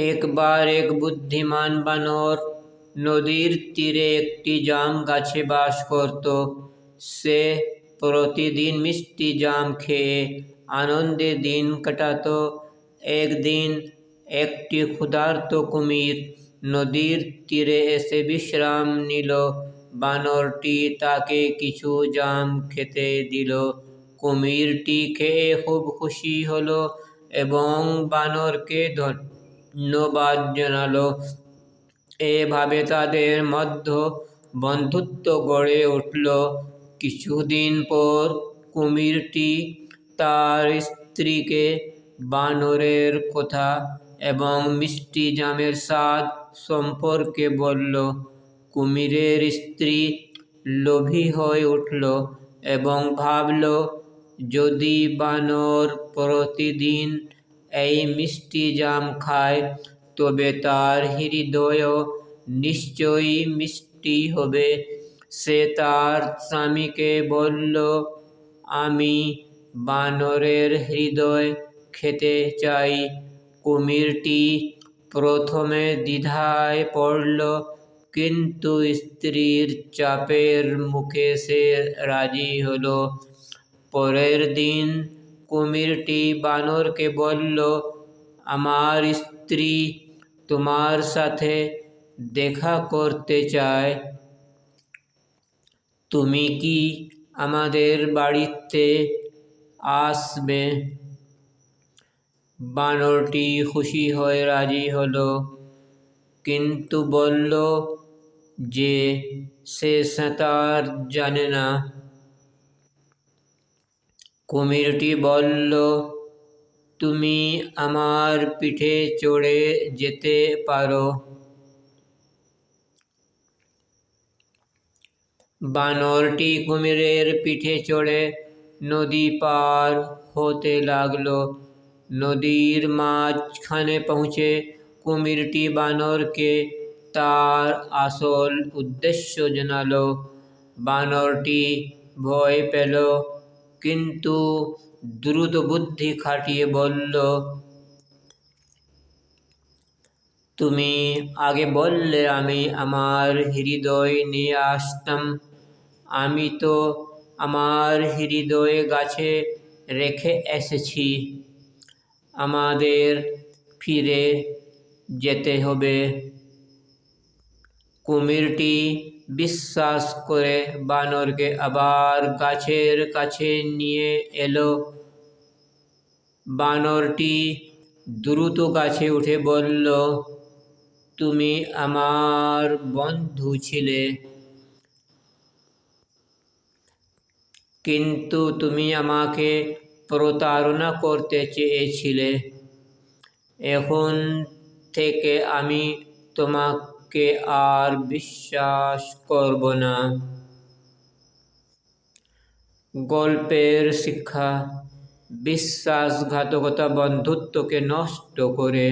একবার এক বুদ্ধিমান বানর নদীর তীরে একটি জাম গাছে বাস করত সে প্রতিদিন মিষ্টি জাম খেয়ে আনন্দে দিন কাটাতো একদিন একটি ক্ষুধার্ত কুমির নদীর তীরে এসে বিশ্রাম নিল বানরটি তাকে কিছু জাম খেতে দিল কুমিরটি খেয়ে খুব খুশি হলো এবং বানরকে ধন্যবাদ জানালো এভাবে তাদের মধ্য বন্ধুত্ব গড়ে উঠল। কিছুদিন পর কুমিরটি তার স্ত্রীকে বানরের কথা এবং মিষ্টি জামের স্বাদ সম্পর্কে বলল। কুমিরের স্ত্রী লোভী হয়ে উঠল এবং ভাবল, যদি বানর প্রতিদিন এই মিষ্টি জাম খায়, তবে তার হৃদয়ও নিশ্চয়ই মিষ্টি হবে। সে তার স্বামীকে বলল, আমি বানরের হৃদয় খেতে চাই। কুমিরটি প্রথমে দ্বিধায় পড়ল, কিন্তু স্ত্রীর চাপের মুখে সে রাজি হলো। পরের দিন কুমিরটি বানরকে বলল, আমার স্ত্রী তোমার সাথে দেখা করতে চায়। তুমি কি আমাদের বাড়িতে আসবে? বানরটি খুশি হয়ে রাজি হলো, কিন্তু বলল যে সে সাঁতার জানে না। কুমিরটি বলল, তুমি আমার পিঠে চড়ে যেতে পারো। বানরটি কুমিরের পিঠে চড়ে নদী পার হতে লাগল। নদীর মাঝখানে পৌঁছে কুমিরটি বানরকে তার আসল উদ্দেশ্য জানালো। বানরটি ভয় পেল। কিন্তু দ্রুত বুদ্ধি খাটিয়ে বলল, তুমি আগে বললে আমি আমার হৃদয় নিয়ে আসতাম। আমি তো আমার হৃদয় গাছে রেখে এসেছি। আমাদের ফিরে যেতে হবে। কুমিরটি বিশ্বাস করে বানরকে আবার গাছের কাছে নিয়ে এলো। বানরটি দ্রুত গাছে উঠে বলল, তুমি আমার বন্ধু ছিলে। কিন্তু তুমি আমাকে প্রতারণা করতে চেয়েছিলে। এখন থেকে আমি তোমাকে আর বিশ্বাস করব না। গল্পের শিক্ষা বিশ্বাসঘাতকতা বন্ধুত্বকে নষ্ট করে।